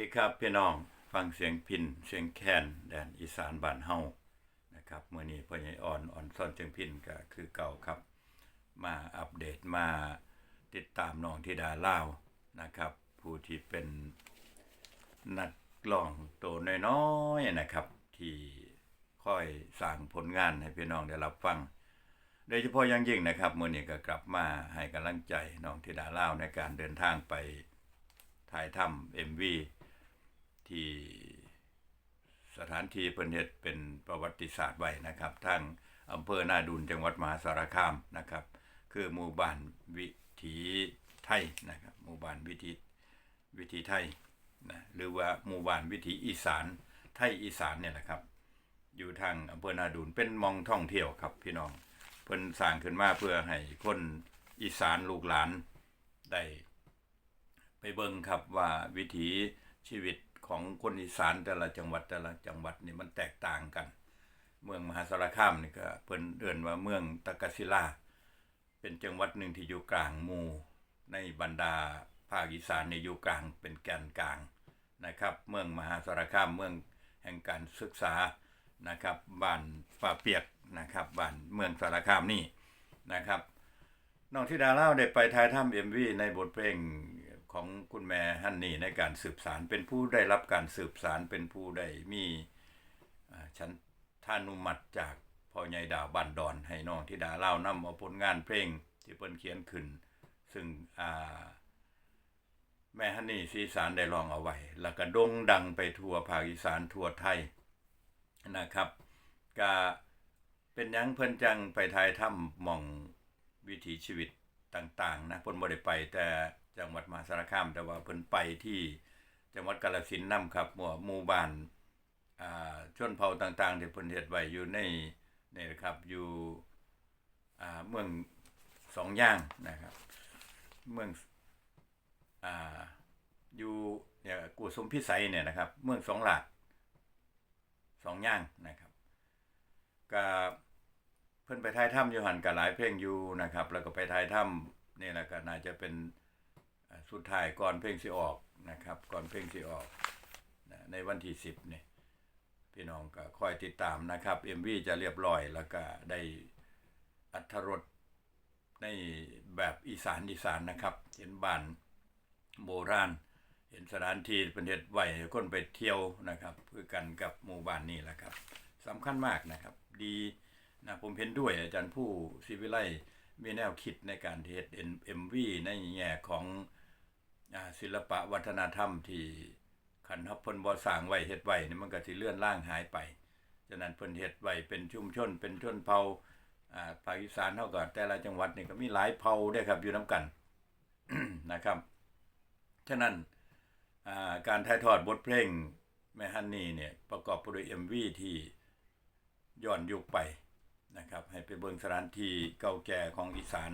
ดีครับพี่น้องฟังเสียงพินเสียงแคนแดนอีสานบ้านเฮานะครับเมื่อนี้พ่อใหญ่อ่อนอ่อนซ่อนเสียงพินก็คือเก่าครับ มาอัปเดตมาติดตามน้องธิดาเล่าวนะครับ ผู้ที่เป็นนักร้องโตน้อยๆนะครับ ที่ค่อยสร้างผลงานให้พี่น้องได้รับฟัง โดยเฉพาะอยังยิ่งนะครับมื่อนี้ก็กลับมาให้กำลังใจน้องธิดาเล่าวในการเดินทางไปถ่ายทำเอ็มวี ที่สถานที่เพิ่นเฮ็ดเป็นประวัติศาสตร์ไว้นะครับทางอำเภอนาดุลจังหวัดมหาสารคามนะครับ คือหมู่บ้านวิถีไทยนะครับหมู่บ้านวิถีวิถีไทยนะหรือว่าหมู่บ้านวิถีอีสานไทยอีสานเนี่ยแหละครับ อยู่ทางอำเภอนาดูนเป็นมองท่องเที่ยวครับพี่น้องเพิ่นสร้างขึ้นมาเพื่อให้คนอีสานลูกหลานได้ไปเบิ่งครับว่าวิถีชีวิต ของคนอีสานแต่ละจังหวัดแต่ละจังหวัดนี่มันแตกต่างกัน เมืองมหาสารคามนี่ก็เพิ่นเอิ้นว่าเมืองตะกศิลา เป็นจังหวัดหนึ่งที่อยู่กลางหมู่ในบรรดาภาคอีสานในอยู่กลางเป็นแกนกลางนะครับ เมืองมหาสารคามเมืองแห่งการศึกษานะครับบ้านป่าเปียกนะครับบ้านเมืองสารคามนี่นะครับน้องธิดาเล่าได้ไปถ่ายทำเอ็มวีในบทเพลง ของคุณแม่ฮันนี่ในการสืบสารเป็นผู้ได้รับการสืบสารเป็นผู้ได้มีชั้นท่านุมัติจากพ่อใหญ่ดาวบ้านดอน ให้น้องธิดาเล่านำเอาผลงานเพลงที่เพิ่นเขียนขึ้น ซึ่งแม่ฮันนี่สีสารได้ร้องเอาไว้ แล้วก็โด่งดังไปทั่วภาคอีสานทั่วไทยนะครับก็เป็นยังเพิ่นจังไปถ่ายทำหม่องวิถีชีวิตต่างๆนะเพิ่นบ่ได้ไปแต่ จังหวัดมหาสารคาม แต่ว่าเพิ่นไปที่จังหวัดกาฬสินธุ์นํครับหมู่หมู่บ้านอ่าชนเผ่าต่างๆที่เพิ่นเฮ็ดไว้อยู่ในนี่นะครับอยู่อ่าเมืองสองย่างนะครับ เมืองอ่าอยู่เนี่ยกูสมพิสัยเนี่ยนะครับ เมืองสองหลาดสองย่างนะครับก็เพิ่นไปถ่ายถ้ำอยู่หันกับหลายเพลงอยู่นะครับ แล้วก็ไปถ่ายถ้ำนี่แหละก็น่าจะเป็น สุดท้ายก่อนเพลงสิออกนะครับ ก่อนเพลงสิออกนะในวันที่10นี่พี่น้องก็คอยติดตามนะครับ MV จะเรียบร้อยแล้วก็ได้อัธรสในแบบอีสานอีสานนะครับ เห็นบ้านโบราณ เห็นสถานที่เป็นเฮ็ดไว้ให้คนไปเที่ยวนะครับคือกันกับหมู่บ้านนี่แหละครับสำคัญมากนะครับ ดีนะผมเห็นด้วยอาจารย์ผู้ศิวิไลมีแนวคิดในการเฮ็ด MV ในแง่ของ ศิลปะวัฒนธรรมที่คันฮับพนบ่สร้างไว้เฮ็ดไว้นี่มันก็สิเลื่อนล่างหายไป ฉะนั้นเพิ่นเฮ็ดไว้เป็นชุมชน เป็นชนเผ่าอ่าภาคอีสานเฮาก็แต่ละจังหวัดนี่ก็มีหลายเผ่าเด้ครับอยู่นํกันนะครับ ฉะนั้นอ่าการถ่ายทอดบทเพลงแม่ฮันนี่เนี่ยประกอบไปด้วย MV ที่ย้อนยุคไปนะครับให้ไปเบิ่งสถานที่เก่าแก่ของอีสาน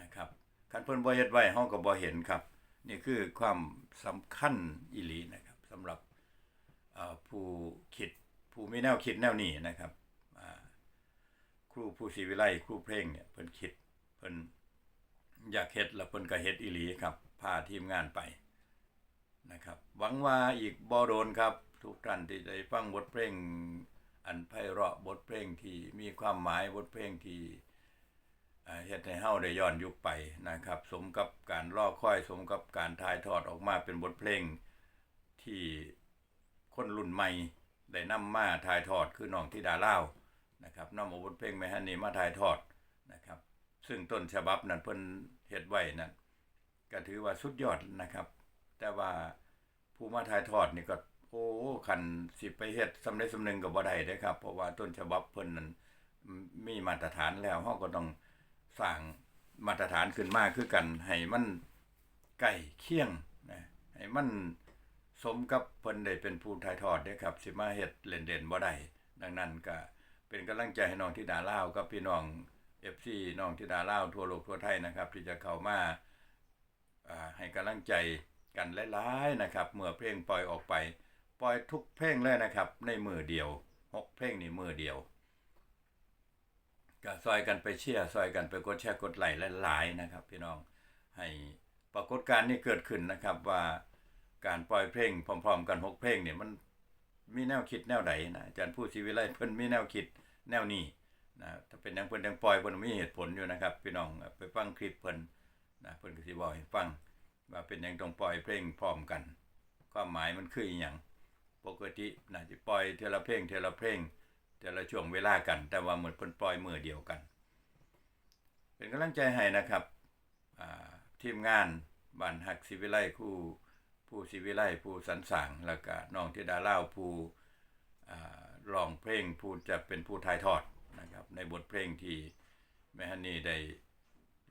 นะครับคันเพิ่นบ่เฮ็ดไว้เฮาก็บ่เห็นครับ นี่คือความสำคัญอีหลีนะครับสำหรับผู้คิดผู้มีแนวคิดแนวนี้นะครับครูผู้ศรีวิไลครูเพลงเนี่ยเพิ่นคิดเพิ่นอยากเฮ็ดแล้วเพิ่นก็เฮ็ดอีหลีครับพาทีมงานไปนะครับหวังว่าอีกบ่โดนครับ ทุกท่านที่ได้ฟังบทเพลงอันไพเราะบทเพลงที่มีความหมายบทเพลงที่ เฮ็ดให้เฮาได้ย้อนยุคไปนะครับ สมกับการรอค่อยสมกับการถ่ายทอดออกมาเป็นบทเพลงที่คนรุ่นใหม่ได้นำมาถ่ายทอดคือน้องธิดาเล่านะครับนำเอาบทเพลงแม่ฮันนี่มาถ่ายทอดนะครับ ซึ่งต้นฉบับนั้นเพิ่นเฮ็ดไว้นั้นก็ถือว่าสุดยอดนะครับ แต่ว่าผู้มาถ่ายทอดนี่ก็โอ้คันสิไปเฮ็ดสำเร็จสำนึงก็บ่ได้เด้ครับ เพราะว่าต้นฉบับเพิ่นนั้นมีมาตรฐานแล้วเฮาก็ต้อง สร้างมาตรฐานขึ้นมาคือกันให้มันใกล้เคียงนะให้มันสมกับเพิ่นได้เป็นผู้ถ่ายทอดเด้ครับ สิมาเฮ็ดเล่นเด่นบ่ได้ดังนั้นก็เป็นกำลังใจให้น้องธิดาลาวกับพี่น้อง FC น้องธิดาลาวทั่วโลกทั่วไทยนะครับ ที่จะเข้ามาอ่าให้กำลังใจกันหลายๆนะครับ เมื่อเพลงปล่อยออกไป ปล่อยทุกเพลงเลยนะครับ ในมือเดียวหกเพลงนี่มือเดียว ก็ซอยกันไปเชียร์ซอยกันไปกดแชร์กดไลค์หลายๆนะครับ พี่น้องให้ปรากฏการณ์นี้เกิดขึ้นนะครับว่าการปล่อยเพลงพร้อม ๆ กันหกเพลงเนี่ยมันมีแนวคิดแนวใดนะอาจารย์ผู้ชีวิไลเพิ่นมีแนวคิดแนวนี้นะถ้าเป็นหยังเพิ่นยังปล่อยเพิ่นมีเหตุผลอยู่นะครับ พี่น้องไปฟังคลิปเพิ่นนะเพิ่นก็สิบอกให้ฟังว่าเป็นหยังต้องปล่อยเพลงพร้อมกัน ความหมายมันคืออีหยังปกติน่าจะปล่อยเทละเพลงเทละเพลง แต่ละช่วงเวลากัน แต่ว่าเหมือนเพิ่นปล่อยมือเดียวกัน เป็นกำลังใจให้นะครับทีมงานบ้านฮักศิวิไลคู่ผู้ศิวิไลผู้สรรสางแล้วก็น้องธิดาเล่าผู้ร้องเพลงผู้จะเป็นผู้ถ่ายทอดนะครับในบทเพลงที่แม่ฮันนี่ได้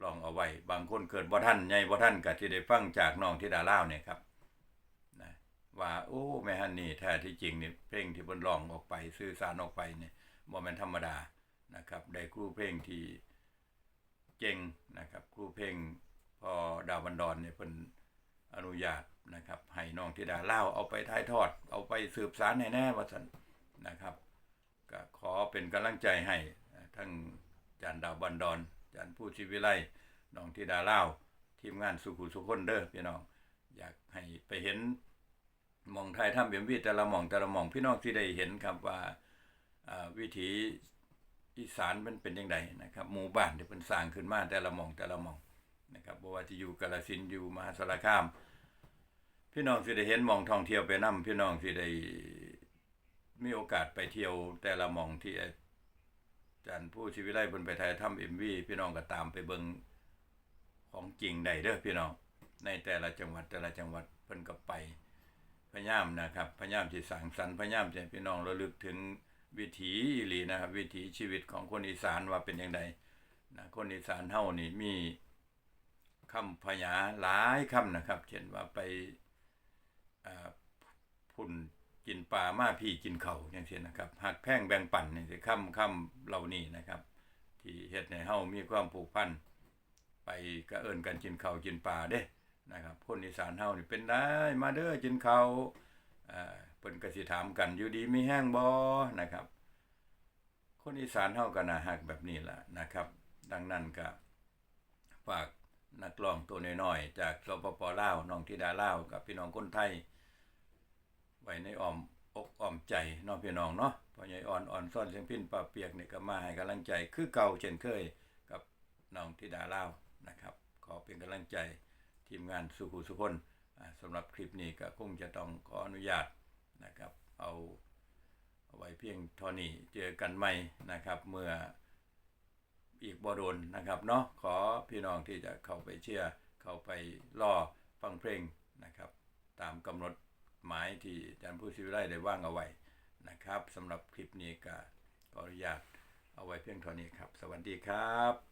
ร้องเอาไว้ บางคนเกิดบ่ทันใหญ่บ่ทันก็สิได้ฟังจากน้องธิดาเล่าเนี่ยครับ ว่าโอ้แม่ฮันนี่แท้ที่จริงนี่เพลงที่เพิ่นรองออกไป สื่อสารออกไปเนี่ยบ่แม่นธรรมดานะครับ ได้ครูเพลงที่เก่งนะครับ ครูเพลงพอดาวบันดอนเนี่ยเพิ่นอนุญาตนะครับให้น้องธิดาเล่าเอาไปถ่ายทอด เอาไปสืบสารให้แน่ว่าสันนะครับ ก็ขอเป็นกำลังใจให้ทั้งจารย์ดาวบันดอนจารย์ผู้ชีวิไลน้องธิดาเล่าทีมงานสุขุสุคนเด้อพี่น้อง อยากให้ไปเห็น มองไทยถ้ำเบียมวีแต่ละหม่องแต่ละหม่องพี่น้องที่ได้เห็นครับว่าวิถีอีสานมันเป็นยังไงนะครับหมู่บ้านที่เพิ่นสร้างขึ้นมาแต่ละหม่องแต่ละหม่องนะครับบ่ว่าจะอยู่กาฬสินอยู่มหาสารคาม พี่น้องสิได้เห็นหม่องท่องเที่ยวไปนํพี่น้องสิได้มีโอกาสไปเที่ยวแต่ละหม่องที่อาจารย์ผู้ชีวิไลเพิ่นไปถ่ายทำ MV พี่น้องก็ตามไปเบิงของจริงได้เด้อพี่น้องในแต่ละจังหวัดแต่ละจังหวัดเพิ่นก็ไป พยายามนะครับพยายามที่สร้างสรรค์พยายามจะให้พี่น้องระลึกถึงวิถีอีหลีนะครับ วิถีชีวิตของคนอีสานว่าเป็นอย่างไรนะคนอีสานเฮานี่มีคำพยาหลายคำนะครับ เช่นว่าไปพุ่นกินปลามาพี่กินเขาอย่างเช่นนะครับหักแพ่งแบ่งปันนี่สิคำคำเหล่านี้นะครับ ที่เฮ็ดให้เฮามีความผูกพันไปกระเอินกันกินเขากินปลาเด้ นะครับคนอีสานเฮานี่เป็นได้มาเด้อกินเขาวอ่าเพิ่นก็สิถามกันอยู่ดีมีแห้งบ่นะครับ คนอีสานเฮาก็น่าฮักแบบนี้ล่ะนะครับ ดังนั้นก็ฝากนักร้องตัวน้อยๆจากสปปลาวน้องธิดาลาวกับพี่น้องคนไทย ไว้ในอ้อมอกอ้อมใจน้องพี่น้องเนาะพ่อใหญ่อ่อนอ่อนซ่อนเสียงพินปลาเปียกนี่ก็มาให้กำลังใจ คือเก่าเช่นเคยกับน้องธิดาลาวนะครับ ขอเป็นกำลังใจ ทีมงานสุขุสุคนสำหรับคลิปนี้ก็คงจะต้องขออนุญาตนะครับเอาเอาไว้เพียงเท่านี้เจอกันใหม่นะครับเมื่ออีกบโดนนะครับเนาะขอพี่น้องที่จะเข้าไปเชียร์เข้าไปล่อฟังเพลงนะครับตามกำหนดหมายที่อาจารย์ผู้ศิวิไลได้ว่างเอาไว้นะครับสำหรับคลิปนี้ก็ขออนุญาตเอาไว้เพียงเท่านี้ครับ สวัสดีครับ